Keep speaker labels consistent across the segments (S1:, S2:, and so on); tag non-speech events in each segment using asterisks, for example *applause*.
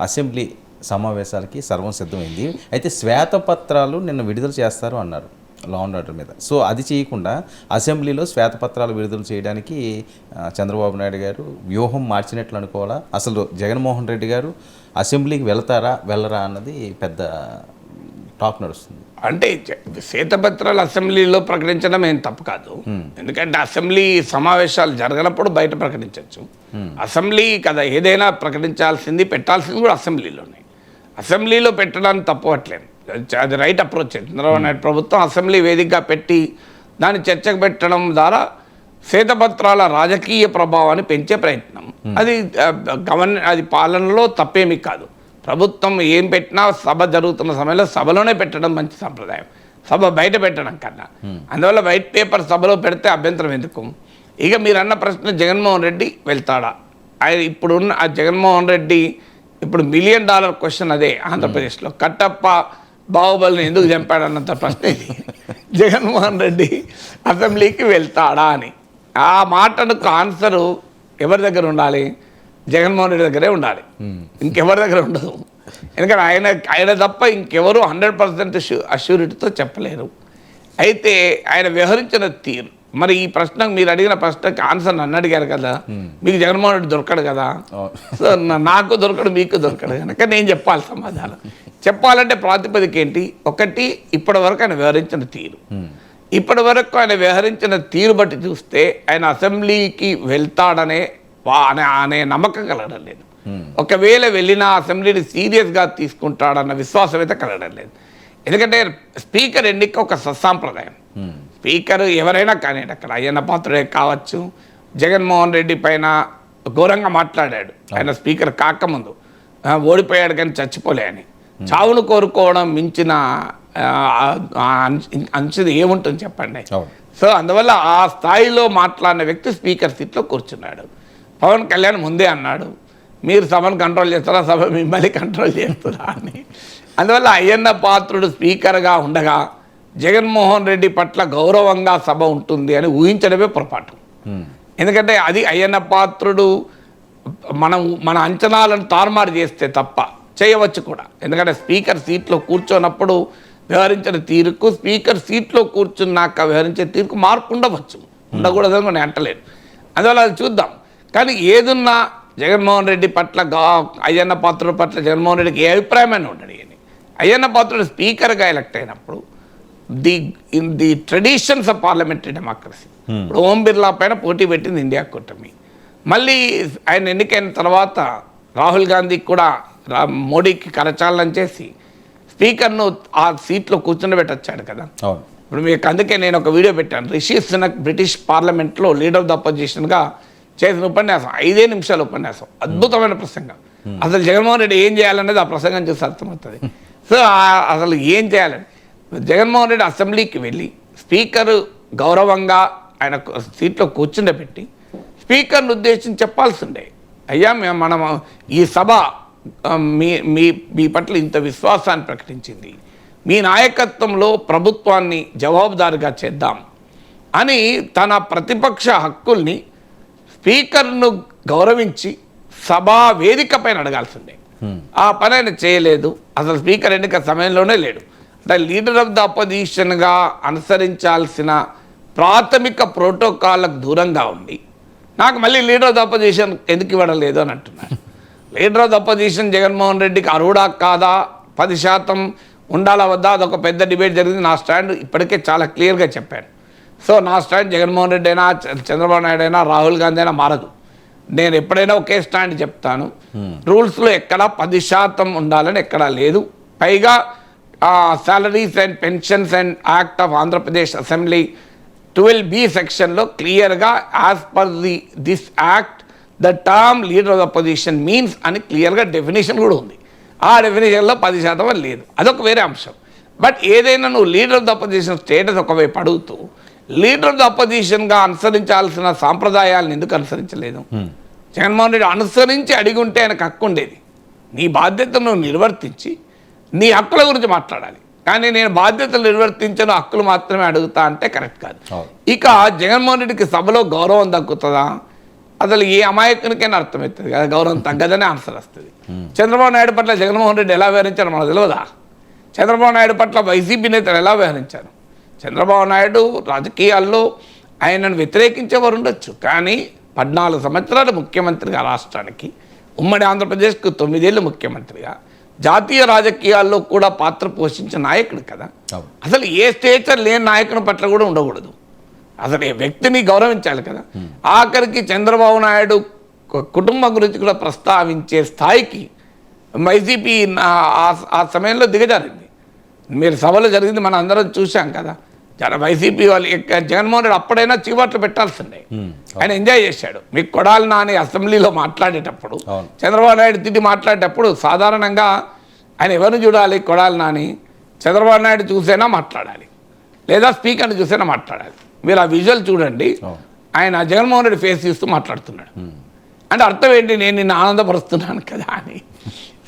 S1: Assembly సమావేశాలకి సర్వం సిద్ధమైంది. అయితే శ్వేతపత్రాలు నిన్న విడుదల చేస్తారు అన్నారు లా అండ్ ఆర్డర్ మీద. సో అది చేయకుండా అసెంబ్లీలో శ్వేతపత్రాలు విడుదల చేయడానికి చంద్రబాబు నాయుడు గారు వ్యూహం మార్చినట్లు అనుకోవాలా? అసలు జగన్మోహన్ రెడ్డి గారు అసెంబ్లీకి వెళ్తారా వెళ్ళరా అన్నది పెద్ద టాక్ నడుస్తుంది.
S2: అంటే శ్వేతపత్రాలు అసెంబ్లీలో ప్రకటించడం ఏం తప్పు కాదు. ఎందుకంటే అసెంబ్లీ సమావేశాలు జరగనప్పుడు బయట ప్రకటించవచ్చు అసెంబ్లీ కదా ఏదైనా ప్రకటించాల్సింది పెట్టాల్సింది కూడా అసెంబ్లీలోనే. అసెంబ్లీలో పెట్టడానికి తప్పవట్లేదు అది- రైట్ అప్రోచ్ చంద్రబాబు నాయుడు ప్రభుత్వం అసెంబ్లీ వేదికగా పెట్టి దాన్ని చర్చకు పెట్టడం ద్వారా శ్వేతపత్రాల రాజకీయ ప్రభావాన్ని పెంచే ప్రయత్నం. అది గవర్న అది పాలనలో తప్పేమీ కాదు. ప్రభుత్వం ఏం పెట్టినా సభ జరుగుతున్న సమయంలో సభలోనే పెట్టడం మంచి సంప్రదాయం. సభ బయట పెట్టడం కన్నా. అందువల్ల వైట్ పేపర్ సభలో పెడితే అభ్యంతరం ఎందుకు? ఇక మీరు అన్న ప్రశ్న జగన్మోహన్ రెడ్డి వెళ్తాడా? ఆయన ఇప్పుడున్న ఆ జగన్మోహన్ రెడ్డి ఇప్పుడు మిలియన్ డాలర్ క్వశ్చన్ అదే ఆంధ్రప్రదేశ్లో. కట్టప్ప బాహుబలిని ఎందుకు చంపాడన్నంత ప్రశ్న ఇది. *laughs* జగన్మోహన్ రెడ్డి అసెంబ్లీకి వెళ్తాడా అని. ఆ మాటకు ఆన్సరు ఎవరి దగ్గర ఉండాలి? జగన్మోహన్ రెడ్డి దగ్గరే ఉండాలి. ఇంకెవరి దగ్గర ఉండదు. ఎందుకంటే ఆయన ఆయన తప్ప ఇంకెవరు హండ్రెడ్ పర్సెంట్ అష్యూరిటీతో చెప్పలేరు. అయితే ఆయన వ్యవహరించిన తీరు. మరి ఈ ప్రశ్నకు మీరు అడిగిన ప్రశ్నకి ఆన్సర్ నన్ను అడిగారు కదా. మీకు జగన్మోహన్ రెడ్డి దొరకడు కదా. *laughs* సో నా- నాకు దొరకడు మీకు దొరకడు కనుక నేను చెప్పాలి సమాధానం. చెప్పాలంటే ప్రాతిపదిక ఏంటి? ఒకటి ఇప్పటి వరకు ఆయన వ్యవహరించిన తీరు. ఇప్పటి వరకు ఆయన వ్యవహరించిన తీరు బట్టి చూస్తే ఆయన అసెంబ్లీకి వెళ్తాడనే అనే అనే నమ్మకం కలగడం లేదు. ఒకవేళ వెళ్ళినా అసెంబ్లీని సీరియస్గా తీసుకుంటాడన్న విశ్వాసం అయితే కలగడం లేదు. ఎందుకంటే స్పీకర్ ఎన్నిక ఒక సత్సాంప్రదాయం. స్పీకర్ ఎవరైనా కానీ అక్కడ అయ్యన్న పాత్రుడే కావచ్చు. జగన్మోహన్ రెడ్డి పైన ఘోరంగా మాట్లాడాడు. ఆయన స్పీకర్ కాకముందు. ఓడిపోయాడు కానీ చచ్చిపోలే అని. చావును కోరుకోవడం మించిన అంచుది ఏముంటుంది చెప్పండి. సో అందువల్ల ఆ స్థాయిలో మాట్లాడిన వ్యక్తి స్పీకర్ సీట్లో కూర్చున్నాడు. పవన్ కళ్యాణ్ ముందే అన్నాడు మీరు సభను కంట్రోల్ చేస్తారా? సభ మిమ్మల్ని కంట్రోల్ చేస్తారా అని. అందువల్ల అయ్యన్న పాత్రుడు స్పీకర్గా ఉండగా జగన్మోహన్ రెడ్డి పట్ల గౌరవంగా సభ ఉంటుంది అని ఊహించడమే పొరపాటు. ఎందుకంటే అది అయ్యన్న పాత్రుడు మనం మన అంచనాలను తారుమారు చేస్తే తప్ప చేయవచ్చు కూడా. ఎందుకంటే స్పీకర్ సీట్లో కూర్చోనప్పుడు వ్యవహరించిన తీరుకు స్పీకర్ సీట్లో కూర్చున్నాక వ్యవహరించే తీరుకు మార్పు ఉండవచ్చు. ఉండకూడదని మనం అంటలేదు అందువల్ల అది చూద్దాం. కానీ ఏదున్నా జగన్మోహన్ రెడ్డి పట్ల గా అయ్యన్న పాత్రుడు పట్ల జగన్మోహన్ రెడ్డికి ఏ అభిప్రాయమైనా ఉండడు అని అయ్యన్న పాత్రుడు స్పీకర్గా ఎలక్ట్ అయినప్పుడు the in the traditions of parliamentary democracy ఇప్పుడు ఓం బిర్లా పైన పోటీ పెట్టింది ఇండియా కూటమి. మళ్ళీ ఆయన ఎన్నికైన తర్వాత రాహుల్ గాంధీకి కూడా రా మోడీకి కరచాలనం చేసి స్పీకర్ను ఆ సీట్లో కూర్చుండబెట్టొచ్చాడు కదా. ఇప్పుడు మీకు అందుకే నేను ఒక వీడియో పెట్టాను. రిషి సునక్ బ్రిటిష్ పార్లమెంట్లో లీడర్ ఆఫ్ ద అపోజిషన్గా చేసిన ఉపన్యాసం ఐదే నిమిషాల ఉపన్యాసం. అద్భుతమైన ప్రసంగం. అసలు జగన్మోహన్ రెడ్డి ఏం చేయాలనేది ఆ ప్రసంగం చూసి అర్థమవుతుంది. సో అసలు ఏం చేయాలని? జగన్మోహన్ రెడ్డి అసెంబ్లీకి వెళ్ళి స్పీకర్ గౌరవంగా ఆయన సీట్లో కూర్చుండబెట్టి స్పీకర్ను ఉద్దేశించి చెప్పాల్సిండే అయ్యా మేము మనం ఈ సభ మీ మీ మీ పట్ల ఇంత విశ్వాసాన్ని ప్రకటించింది. మీ నాయకత్వంలో ప్రభుత్వాన్ని జవాబుదారిగా చేద్దాం అని తన ప్రతిపక్ష హక్కుల్ని స్పీకర్ను గౌరవించి సభా వేదిక పైన అడగాల్సిందే. ఆ పని ఆయన చేయలేదు. అసలు స్పీకర్ ఎన్నిక సమయంలోనే లేడు. అంటే లీడర్ ఆఫ్ ద అపోజిషన్గా అనుసరించాల్సిన ప్రాథమిక ప్రోటోకాల్లకు దూరంగా ఉండి నాకు మళ్ళీ లీడర్ ఆఫ్ ద అపోజిషన్ ఎందుకు ఇవ్వడం లేదు అని అంటున్నారు *laughs* leader of the opposition Jaganmohan రెడ్డికి అర్హుడా కాదా? పది శాతం ఉండాలా వద్దా? అదొక పెద్ద డిబేట్ జరిగింది. నా స్టాండ్ ఇప్పటికే చాలా క్లియర్గా చెప్పాను. సో నా స్టాండ్ జగన్మోహన్ రెడ్డి అయినా చంద్రబాబు నాయుడు అయినా రాహుల్ గాంధీ అయినా మారదు. నేను ఎప్పుడైనా ఒకే స్టాండ్ చెప్తాను. రూల్స్లో ఎక్కడా పది శాతం ఉండాలని ఎక్కడా లేదు. పైగా salaries and pensions and act of Andhra Pradesh assembly twelve B సెక్షన్లో క్లియర్గా as per the this act the term leader of the position means అని క్లియర్గా డెఫినేషన్ కూడా ఉంది. ఆ డెఫినేషన్లో పది శాతం లేదు. అదొక వేరే అంశం. బట్ ఏదైనా నువ్వు leader of the opposition status ఒకవైపు అడుగుతూ లీడర్ ఆఫ్ ద అపోజిషన్గా అనుసరించాల్సిన సాంప్రదాయాలను ఎందుకు అనుసరించలేదు? జగన్మోహన్ రెడ్డి అనుసరించి అడిగి ఉంటే ఆయనకు హక్కు ఉండేది. నీ బాధ్యతను నిర్వర్తించి నీ హక్కుల గురించి మాట్లాడాలి. కానీ నేను బాధ్యతలు నిర్వర్తించను హక్కులు మాత్రమే అడుగుతా అంటే కరెక్ట్ కాదు. ఇక జగన్మోహన్ రెడ్డికి సభలో గౌరవం దక్కుతుందా? అసలు ఏ అమాయకునికైనా అర్థమవుతుంది కదా గౌరవం తగ్గదనే ఆన్సర్ వస్తుంది. చంద్రబాబు నాయుడు పట్ల జగన్మోహన్ రెడ్డి ఎలా వ్యవహరించారో మనకు తెలియదా చంద్రబాబు నాయుడు పట్ల వైసీపీ నేతలు ఎలా వ్యవహరించారు? చంద్రబాబు నాయుడు రాజకీయాల్లో ఆయనను వ్యతిరేకించేవారు ఉండొచ్చు. కానీ పద్నాలుగు సంవత్సరాలు ముఖ్యమంత్రిగా రాష్ట్రానికి ఉమ్మడి ఆంధ్రప్రదేశ్కు తొమ్మిదేళ్ళు ముఖ్యమంత్రిగా జాతీయ రాజకీయాల్లో కూడా పాత్ర పోషించిన నాయకుడు కదా. అసలు ఏ స్టేచర్ లేని నాయకుని పట్ల కూడా ఉండకూడదు. అసలు వ్యక్తిని గౌరవించాలి కదా. ఆఖరికి చంద్రబాబు నాయుడు కుటుంబం గురించి కూడా ప్రస్తావించే స్థాయికి వైసీపీ ఆ సమయంలో దిగజారింది. మీరు సభలో జరిగింది మనం అందరం చూశాం కదా. జన వైసీపీ వాళ్ళు జగన్మోహన్ రెడ్డి అప్పుడైనా చీవాట్లు పెట్టాల్సిందే. ఆయన ఎంజాయ్ చేశాడు. మీకు కొడాలి నాని అసెంబ్లీలో మాట్లాడేటప్పుడు. చంద్రబాబు నాయుడు తిట్టి మాట్లాడేటప్పుడు సాధారణంగా ఆయన ఎవరిని చూడాలి కొడాలి నాని చంద్రబాబు నాయుడు చూసైనా మాట్లాడాలి. లేదా స్పీకర్ని చూసైనా మాట్లాడాలి. మీరు ఆ విజువల్ చూడండి. ఆయన జగన్మోహన్ రెడ్డి ఫేస్ చూస్తూ మాట్లాడుతున్నాడు. అంటే అర్థం ఏంటి? నేను నిన్ను ఆనందపరుస్తున్నాను కదా అని.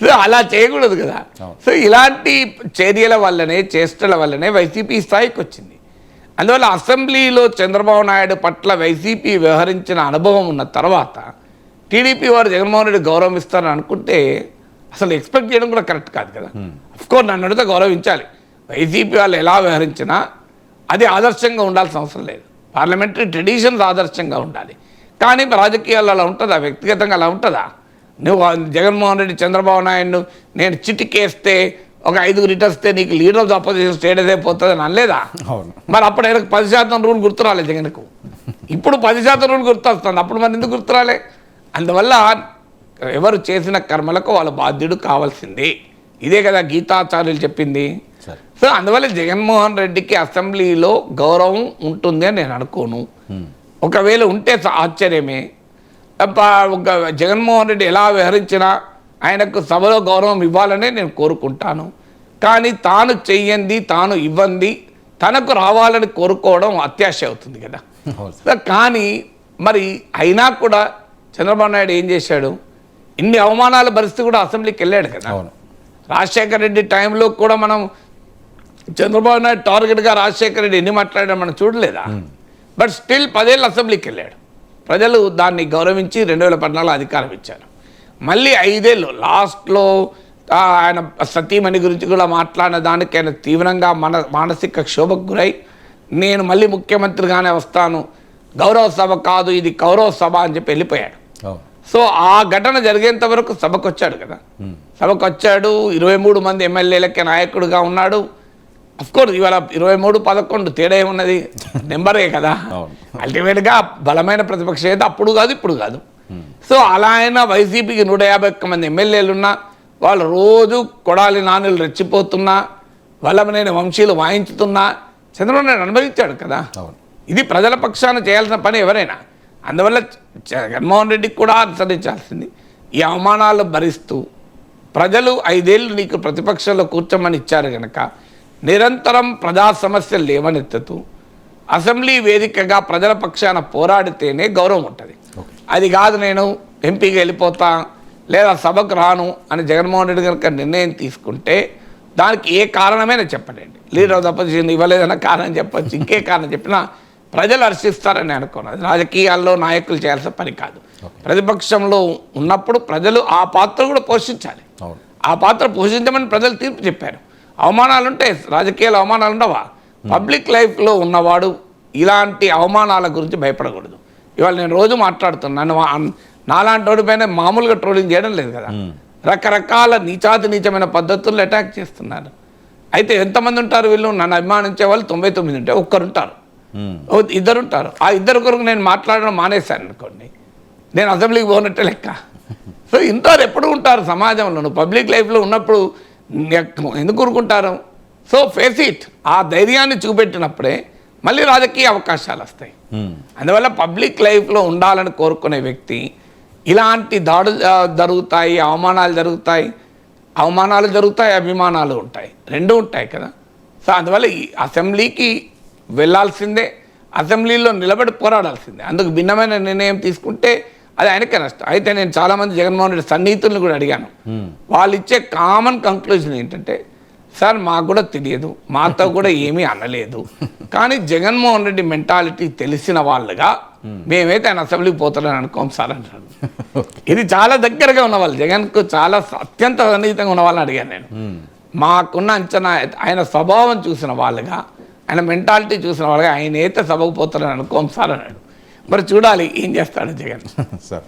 S2: సో అలా చేయకూడదు కదా. సో ఇలాంటి చర్యల వల్లనే చేష్టల వల్లనే వైసీపీ స్థాయికి వచ్చింది అందువల్ల అసెంబ్లీలో చంద్రబాబు నాయుడు పట్ల వైసీపీ వ్యవహరించిన అనుభవం ఉన్న తర్వాత టీడీపీ వారు జగన్మోహన్ రెడ్డి గౌరవం ఇస్తారని అనుకుంటే అసలు ఎక్స్పెక్ట్ చేయడం కూడా కరెక్ట్ కాదు కదా. కోర్స్ నన్ను అడిగితే గౌరవించాలి. వైసీపీ వాళ్ళు ఎలా వ్యవహరించినా అది ఆదర్శంగా ఉండాల్సిన అవసరం లేదు. పార్లమెంటరీ ట్రెడిషన్స్ ఆదర్శంగా ఉండాలి. కానీ రాజకీయాల్లో అలా ఉంటుందా? వ్యక్తిగతంగా అలా ఉంటుందా? నువ్వు జగన్మోహన్ రెడ్డి చంద్రబాబు నాయుడు నేను చిటికేస్తే ఒక ఐదుగురు ఇటేస్తే నీకు లీడర్ ఆఫ్ అపోజిషన్ స్టేటస్ అయిపోతుంది అని అనలేదా? మరి అప్పుడు ఆయనకు పది శాతం రూల్ గుర్తురాలే జగన్కు ఇప్పుడు పది శాతం రూల్ గుర్తొస్తుంది అప్పుడు మరి ఎందుకు గుర్తురాలే అందువల్ల ఎవరు చేసిన కర్మలకు వాళ్ళ బాధ్యుడు కావాల్సిందే. ఇదే కదా గీతాచార్యులు చెప్పింది. సో అందువల్ల జగన్మోహన్ రెడ్డికి అసెంబ్లీలో గౌరవం ఉంటుంది అని నేను అనుకోను. ఒకవేళ ఉంటే ఆశ్చర్యమే. జగన్మోహన్ రెడ్డి ఎలా వ్యవహరించినా ఆయనకు సభలో గౌరవం ఇవ్వాలనే నేను కోరుకుంటాను. కానీ తాను చెయ్యంది తాను ఇవ్వంది తనకు రావాలని కోరుకోవడం అత్యాశ అవుతుంది కదా. కానీ మరి అయినా కూడా చంద్రబాబు నాయుడు ఏం చేశాడు? ఇన్ని అవమానాల పరిస్థితి కూడా అసెంబ్లీకి వెళ్ళాడు కదా.
S1: అవును.
S2: రాజశేఖర రెడ్డి టైంలో కూడా మనం చంద్రబాబు నాయుడు టార్గెట్గా రాజశేఖర రెడ్డి ఎన్ని మాట్లాడాడో మనం చూడలేదా? బట్ స్టిల్ పదేళ్ళు అసెంబ్లీకి వెళ్ళాడు. ప్రజలు దాన్ని గౌరవించి రెండు వేల పద్నాలుగు అధికారం ఇచ్చారు. మళ్ళీ ఐదేళ్ళు లాస్ట్లో ఆయన సతీమణి గురించి కూడా మాట్లాడిన దానికి ఆయన తీవ్రంగా మన మానసిక క్షోభకు గురై నేను మళ్ళీ ముఖ్యమంత్రిగానే వస్తాను గౌరవ సభ కాదు ఇది కౌరవ సభ అని చెప్పి వెళ్ళిపోయాడు. సో ఆ ఘటన జరిగేంత వరకు సభకు వచ్చాడు కదా. సభకు వచ్చాడు ఇరవై మూడు మంది ఎమ్మెల్యేలకే నాయకుడిగా ఉన్నాడు కోర్స్ ఇవాళ ఇరవై మూడు పదకొండు తేడా ఏమున్నది? నెంబరే కదా. అల్టిమేట్గా బలమైన ప్రతిపక్ష అయితే అప్పుడు కాదు ఇప్పుడు కాదు. సో అలా అయినా వైసీపీకి నూట యాభై ఒక్క మంది ఎమ్మెల్యేలు ఉన్నా వాళ్ళు రోజు కొడాలి నానులు రెచ్చిపోతున్నా వల్లభనేని వంశీలు వాయించుతున్నా చంద్రబాబు నాయుడు అనుభవించాడు కదా. ఇది ప్రజల పక్షాన చేయాల్సిన పని ఎవరైనా. అందువల్ల జగన్మోహన్ రెడ్డికి కూడా అనుసరించాల్సింది. ఈ అవమానాలు భరిస్తూ ప్రజలు ఐదేళ్ళు నీకు ప్రతిపక్షంలో కూర్చోమని ఇచ్చారు కనుక నిరంతరం ప్రజా సమస్యలు లేవనెత్తుతూ అసెంబ్లీ వేదికగా ప్రజల పక్షాన పోరాడితేనే గౌరవం ఉంటుంది. అది కాదు నేను ఎంపీకి వెళ్ళిపోతా లేదా సభకు రాను అని జగన్మోహన్ రెడ్డి కనుక నిర్ణయం తీసుకుంటే దానికి ఏ కారణమైనా చెప్పండి లీడర్ ఆఫ్ ద అపోజిషన్ ఇవ్వలేదన్న కారణం చెప్పొచ్చు ఇంకే కారణం చెప్పినా ప్రజలు హర్షిస్తారని అనుకోను. అది రాజకీయాల్లో నాయకులు చేయాల్సిన పని కాదు. ప్రతిపక్షంలో ఉన్నప్పుడు ప్రజలు ఆ పాత్ర కూడా పోషించాలి. ఆ పాత్ర పోషించమని ప్రజలు తీర్పు చెప్పారు. అవమానాలు ఉంటాయి రాజకీయాలు అవమానాలు ఉండవా పబ్లిక్ లైఫ్లో ఉన్నవాడు ఇలాంటి అవమానాల గురించి భయపడకూడదు. ఇవాళ నేను రోజు మాట్లాడుతున్నాను నాలాంటి వాడి పైన మామూలుగా ట్రోలింగ్ చేయడం లేదు కదా. రకరకాల నీచాతి నీచమైన పద్ధతుల్లో అటాక్ చేస్తున్నారు. అయితే ఎంతమంది ఉంటారు వీళ్ళు? నన్ను అభిమానించే వాళ్ళు తొంభై తొమ్మిది ఉంటే ఒక్కరు ఉంటారు
S1: మ్మ్.
S2: ఓ ఇద్దరు ఉంటారు ఆ ఇద్దరు కొరకు నేను మాట్లాడడం మానేశాను అనుకోండి. నేను అసెంబ్లీకి పోనట్టే లెక్క. *laughs* సో ఇంటారు ఎప్పుడు ఉంటారు సమాజంలో. పబ్లిక్ లైఫ్లో ఉన్నప్పుడు ఎందుకు ఊరుకుంటారు? సో ఫేస్ ఇట్ ఆ ధైర్యాన్ని చూపెట్టినప్పుడే మళ్ళీ రాజకీయ అవకాశాలు వస్తాయి.
S1: మ్మ్.
S2: అందువల్ల పబ్లిక్ లైఫ్లో ఉండాలని కోరుకునే వ్యక్తి ఇలాంటి దాడులు ఆ, జరుగుతాయి అవమానాలు జరుగుతాయి. అవమానాలు జరుగుతాయి అభిమానాలు ఉంటాయి. రెండు ఉంటాయి కదా. సో అందువల్ల ఈ అసెంబ్లీకి వెళ్ళాల్సిందే అసెంబ్లీలో నిలబడి పోరాడాల్సిందే. అందుకు భిన్నమైన నిర్ణయం తీసుకుంటే అది ఆయనకే నష్టం. అయితే నేను చాలామంది జగన్మోహన్ రెడ్డి సన్నిహితులను కూడా అడిగాను. వాళ్ళు ఇచ్చే కామన్ కంక్లూజన్ ఏంటంటే సార్ మాకు కూడా తెలియదు. మాతో కూడా *laughs* ఏమీ అనలేదు. కానీ జగన్మోహన్ రెడ్డి మెంటాలిటీ తెలిసిన వాళ్ళుగా మేమైతే ఆయన అసెంబ్లీకి పోతాడని అనుకోం సార్ అంటాడు *laughs* ఇది చాలా దగ్గరగా ఉన్న వాళ్ళు జగన్కు చాలా అత్యంత సన్నిహితంగా ఉన్న వాళ్ళని అడిగాను నేను. మాకున్న అంచనా ఆయన స్వభావం చూసిన వాళ్ళుగా ఆయన మెంటాలిటీ చూసిన వాళ్ళుగా ఆయన అయితే సభకు పోతాడని అనుకోం సార్ అన్నాడు. మరి చూడాలి ఏం చేస్తాడు జగన్. *laughs*
S1: సార్.